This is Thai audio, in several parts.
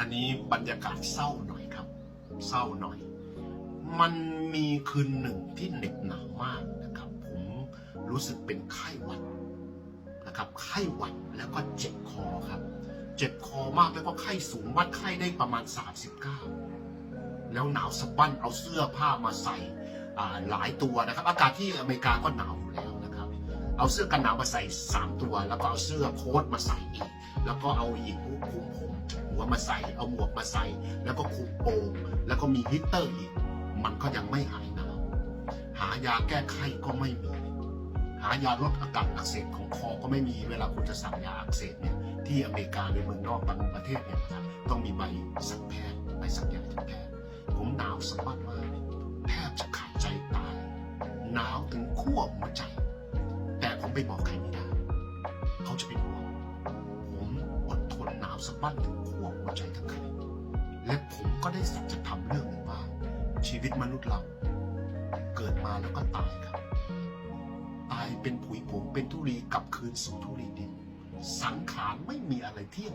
อันนี้บรรยากาศเศร้าหน่อยครับ เศร้าหน่อย มันมีคืนหนึ่งที่เหน็บหนาวมากนะครับ ผมรู้สึกเป็นไข้หวัดนะครับ ไข้หวัดแล้วก็เจ็บคอครับ เจ็บคอมากแล้วก็ไข้สูงวัดไข้ได้ประมาณ 39 แล้วหนาวสะบั้นเอาเสื้อผ้ามาใส่หลายตัวนะครับ อากาศที่อเมริกาก็หนาวอยู่แล้วนะครับ เอาเสื้อกันหนาวมาใส่ 3 ตัว แล้วก็เอาเสื้อโค้ทมาใส่อีก แล้วก็เอาอีกคลุมผมหัวมาใส่เอาหมวกมาใส่ แล้วก็คุมโปงแล้วก็มีฮีตเตอร์อีก มันก็ยังไม่หายหนาวหายาแก้ไขก็ไม่มี หายาลดอาการอักเสบของคอก็ไม่มีเวลาคุณจะสั่งยาอักเสบเนี่ยที่อเมริกาในเมืองนอกบางประเทศเนี่ยนะครับต้องมีใบสั่งแพทย์ใบสั่งยาจากแพทย์ผมหนาวสะบัดมากแทบจะขาดใจตายหนาวถึงขั้วหัวใจ แต่ผมไปบอกใคร ดทนหนาวสะบั้นถึงขั้วหัวใจทั้งคืนและผมก็ได้สัจธรรมเรื่องหนึ่งว่า ชีวิตมนุษย์เราเกิดมาแล้วก็ตายครับ ตายเป็นผุยผงเป็นธุลีกลับคืนสู่ธุลีดิน สังขารไม่มีอะไรเที่ยง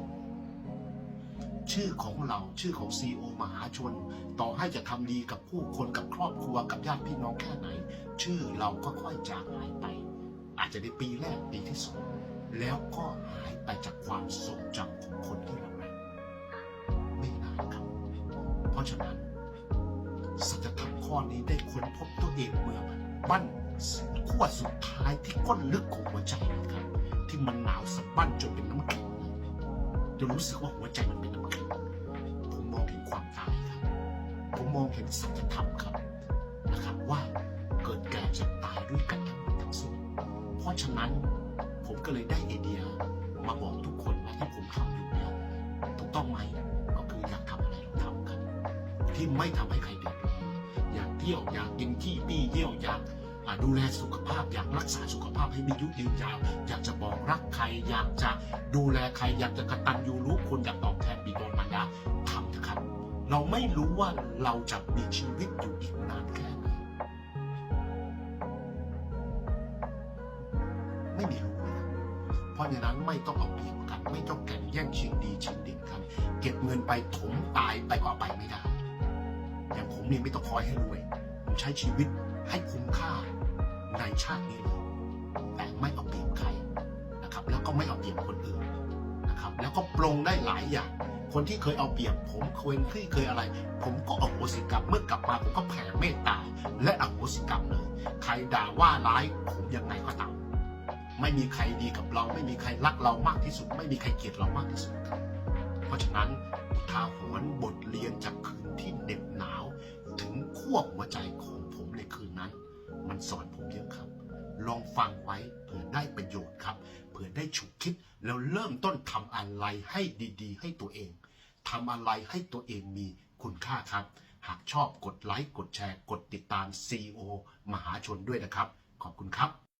ชื่อของเราชื่อของซีโอมหาชน ต่อให้จะทำดีกับผู้คนกับครอบครัวกับญาติพี่น้องแค่ไหน ชื่อเราก็ค่อยจางหายไป อาจจะในปีแรกปีที่สอง แล้วก็หายไปจากความทรงจำของคนที่เรารักไม่นานครับ เพราะฉะนั้นสัจธรรมข้อนี้ได้ค้นพบตัวเองเมื่อบั้นขั้วสุดท้ายที่ก้นลึกของหัวใจนะครับ ที่มันหนาวสะบั้นจนเป็นน้ำแข็งจนรู้สึกว่าหัวใจมันเป็นน้ำแข็งผมมองเห็นความตายครับ ผมมองเห็นสัจธรรมครับนะครับว่าเกิดแก่เจ็บตายด้วยกันทั้งหมดทั้งสิ้นเพราะฉะนั้น ผมก็เลยได้ไอเดียมาบอกทุกคนว่าที่ผมทำอยู่เนี่ยถูกต้องไหมก็คืออยากทำอะไรเราทำครับที่ไม่ทำให้ใครเดือดร้อนอยากเที่ยวอยากกินที่ปี้เยี่ยวอยากดูแลสุขภาพอยากรักษาสุขภาพให้มีอายุยืนยาวอยากจะบอกรักใคร อยากจะดูแลใคร อยากจะกระตัญญูรู้คุณอยากตอบแทนบิดามารดาทำนะครับ เราไม่รู้ว่าเราจะมีชีวิตอยู่อีกนานแค่ ไม่มีรู้เลยเพราะฉะนั้นไม่ต้องเอาเปรียบกัน ไม่ต้องแข่งแย่งชิงดีชิงเด่นกัน เก็บเงินไปถมตายไปกว่าไปไม่ได้ อย่างผมนี่ไม่ต้องคอยให้รวย ผมใช้ชีวิตให้คุ้มค่าในชาตินี้เลยแต่ไม่เอาเปรียบใครนะครับ แล้วก็ไม่เอาเปรียบคนอื่นนะครับ แล้วก็ปรงได้หลายอย่าง คนที่เคยเอาเปรียบ ผมเคยที่เคยอะไร ผมก็อโหสิกรรมเมื่อกลับมาผมก็แผ่เมตตาและอโหสิกรรมเลย ใครด่าว่าร้ายผมยังไงก็ตาม ไม่มีใครดีกับเรา ไม่มีใครรักเรามากที่สุด ไม่มีใครเกลียดเรามากที่สุด เพราะฉะนั้นอุทาหรณ์บทเรียนจากคืนที่เหน็บหนาว ถึงขั้วหัวใจของผมในคืนนั้น มันสอนผมเยอะครับ ลองฟังไว้เผื่อได้ประโยชน์ครับเผื่อได้ฉุกคิดแล้วเริ่มต้นทำอะไรให้ดีๆ ให้ตัวเองทำอะไรให้ตัวเองมีคุณค่าครับ หากชอบกดไลค์กดแชร์ กดติดตาม CEO มหาชนด้วยนะครับ ขอบคุณครับ